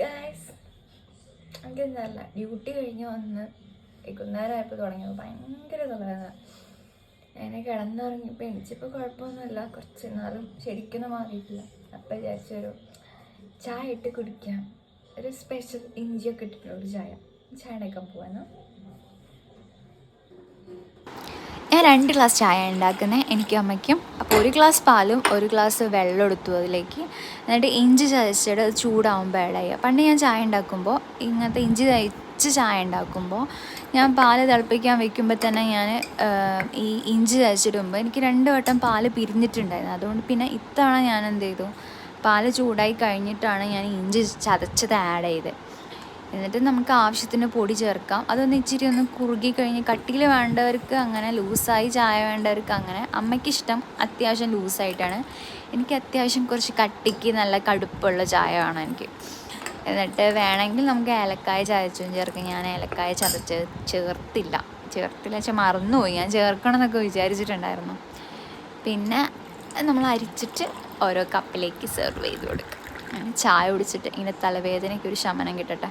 Guys എനിക്കെന്തല്ല duty കഴിഞ്ഞ് വന്ന് വൈകുന്നേരം ആയപ്പോൾ തുടങ്ങിയത് ഭയങ്കര തലവേദന ഞാൻ കിടന്നുറങ്ങിയപ്പോൾ എണിച്ചപ്പോൾ കുഴപ്പമൊന്നുമില്ല. കുറച്ച് നാളും ശരിക്കൊന്നും മാറിയിട്ടില്ല. അപ്പം വിചാരിച്ചൊരു ചായ ഇട്ട് കുടിക്കാം. ഒരു സ്പെഷ്യൽ ഇഞ്ചിയൊക്കെ ഇട്ടിട്ടുള്ള ഒരു ചായ. ചായ എടുക്കാൻ ഞാൻ രണ്ട് ഗ്ലാസ് ചായ ഉണ്ടാക്കുന്നത് എനിക്ക് അമ്മയ്ക്കും. അപ്പോൾ ഒരു ഗ്ലാസ് പാലും ഒരു ഗ്ലാസ് വെള്ളം എടുത്തു അതിലേക്ക്. എന്നിട്ട് ഇഞ്ചി ചതച്ചിട്ട് അത് ചൂടാവുമ്പോൾ ചെയ്യുക പണ്ട് ഞാൻ ചായ ഉണ്ടാക്കുമ്പോൾ ഇങ്ങനത്തെ ഇഞ്ചി തയ്ച്ച് ചായ ഉണ്ടാക്കുമ്പോൾ ഞാൻ പാൽ തിളപ്പിക്കാൻ വെക്കുമ്പോൾ തന്നെ ഞാൻ ഈ ഇഞ്ചി ചതച്ചിടുമ്പോൾ എനിക്ക് രണ്ട് വട്ടം പാൽ പിരിഞ്ഞിട്ടുണ്ടായിരുന്നു. അതുകൊണ്ട് പിന്നെ ഇത്തവണ ഞാൻ എന്ത് ചെയ്തു? പാൽ ചൂടായി കഴിഞ്ഞിട്ടാണ് ഞാൻ ഇഞ്ചി ചതച്ചത് ആഡ് ചെയ്തത് എന്നിട്ട് നമുക്ക് ആവശ്യത്തിന് പൊടി ചേർക്കാം. അതൊന്ന് ഇച്ചിരി ഒന്ന് കുറുകി കഴിഞ്ഞ് കട്ടിയിൽ വേണ്ടവർക്ക് അങ്ങനെ ലൂസായി ചായ വേണ്ടവർക്ക് അങ്ങനെ അമ്മയ്ക്ക് ഇഷ്ടം അത്യാവശ്യം ലൂസായിട്ടാണ്. എനിക്ക് അത്യാവശ്യം കുറച്ച് കട്ടിക്ക് നല്ല കടുപ്പുള്ള ചായ വേണം എനിക്ക്. എന്നിട്ട് വേണമെങ്കിൽ നമുക്ക് ഏലക്കായ ചതച്ചും ചേർക്കാം. ഞാൻ ഏലക്കായ ചതച്ച് ചേർത്തില്ല. ചേർത്തില്ല വെച്ചാൽ മറന്നുപോയി. ഞാൻ ചേർക്കണം എന്നൊക്കെ വിചാരിച്ചിട്ടുണ്ടായിരുന്നു. പിന്നെ നമ്മൾ അരിച്ചിട്ട് ഓരോ കപ്പിലേക്ക് സെർവ് ചെയ്ത് കൊടുക്കുക ചായ കുടിച്ചിട്ട് ഇങ്ങനെ തലവേദനയ്ക്ക് ഒരു ശമനം കിട്ടട്ടെ.